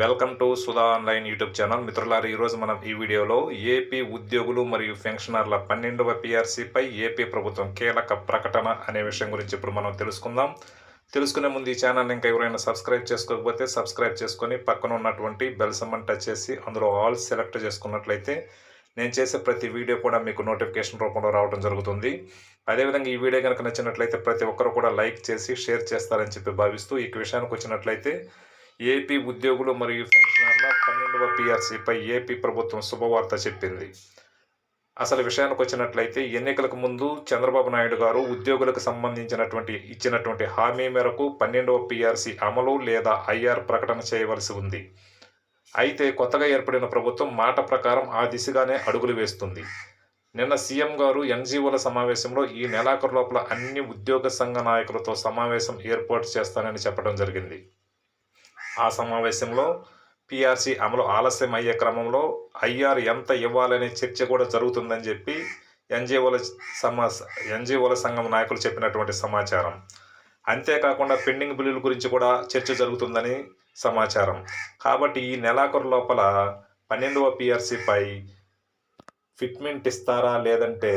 Welcome to Sudha online YouTube channel. మిత్రులారు ఈరోజు మనం ఈ వీడియోలో ఏపీ ఉద్యోగులు మరియు పెన్షనర్ల పన్నెండవ పిఆర్సీపై ఏపీ ప్రభుత్వం కీలక ప్రకటన అనే విషయం గురించి ఇప్పుడు మనం తెలుసుకుందాం. తెలుసుకునే ముందు ఈ ఛానల్ ఇంకా ఎవరైనా సబ్స్క్రైబ్ చేసుకోకపోతే సబ్స్క్రైబ్ చేసుకొని పక్కన ఉన్నటువంటి బెల్ సమ్మన్ టచ్ చేసి అందులో ఆల్ సెలెక్ట్ చేసుకున్నట్లయితే నేను చేసే ప్రతి వీడియో కూడా మీకు నోటిఫికేషన్ రూపంలో రావడం జరుగుతుంది. అదేవిధంగా ఈ వీడియో కనుక నచ్చినట్లయితే ప్రతి ఒక్కరు కూడా లైక్ చేసి షేర్ చేస్తారని చెప్పి భావిస్తూ ఈ విషయానికి వచ్చినట్లయితే ఏపీ ఉద్యోగులు మరియు పెన్షనర్ల పన్నెండవ పిఆర్సీపై ఏపీ ప్రభుత్వం శుభవార్త చెప్పింది. అసలు విషయానికి వచ్చినట్లయితే ఎన్నికలకు ముందు చంద్రబాబు నాయుడు గారు ఉద్యోగులకు సంబంధించినటువంటి ఇచ్చినటువంటి హామీ మేరకు పన్నెండవ పిఆర్సీ అమలు లేదా ఐఆర్ ప్రకటన చేయవలసి ఉంది. అయితే కొత్తగా ఏర్పడిన ప్రభుత్వం మాట ప్రకారం ఆ దిశగానే అడుగులు వేస్తుంది. నిన్న సీఎం గారు ఎన్జీఓల సమావేశంలో ఈ నెలాఖరు లోపల అన్ని ఉద్యోగ సంఘ నాయకులతో సమావేశం ఏర్పాటు చేస్తానని చెప్పడం జరిగింది. ఆ సమావేశంలో పిఆర్సీ అమలు ఆలస్యం అయ్యే క్రమంలో ఐఆర్ ఎంత ఇవ్వాలనే చర్చ కూడా జరుగుతుందని చెప్పి ఎన్జిఓల సమా ఎన్జిఓల సంఘం నాయకులు చెప్పినటువంటి సమాచారం. అంతేకాకుండా పెండింగ్ బిల్లుల గురించి కూడా చర్చ జరుగుతుందని సమాచారం. కాబట్టి ఈ నెలాఖరు లోపల పన్నెండవ పిఆర్సీపై ఫిట్మెంట్ ఇస్తారా లేదంటే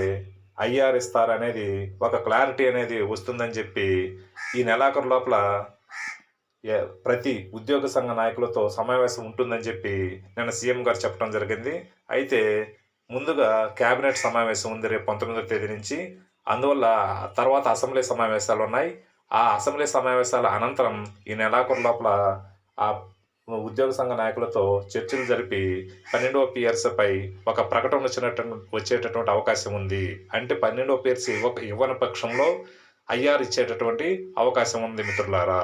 ఐఆర్ ఇస్తారా అనేది ఒక క్లారిటీ అనేది వస్తుందని చెప్పి ఈ నెలాఖరు లోపల ప్రతి ఉద్యోగ సంఘ నాయకులతో సమావేశం ఉంటుందని చెప్పి నిన్న సీఎం గారు చెప్పడం జరిగింది. అయితే ముందుగా కేబినెట్ సమావేశం ఉంది రేపు పంతొమ్మిదవ తేదీ నుంచి. అందువల్ల తర్వాత అసెంబ్లీ సమావేశాలు ఉన్నాయి. ఆ అసెంబ్లీ సమావేశాల అనంతరం ఈ నెలాఖరు లోపల ఆ ఉద్యోగ సంఘ నాయకులతో చర్చలు జరిపి పన్నెండవ పిఆర్సీపై ఒక ప్రకటన వచ్చినట్టు వచ్చేటటువంటి అవకాశం ఉంది అంటే పన్నెండవ పిఆర్సీ ఇవ్వ ఇవ్వని పక్షంలో ఐఆర్ ఇచ్చేటటువంటి అవకాశం ఉంది మిత్రులారా.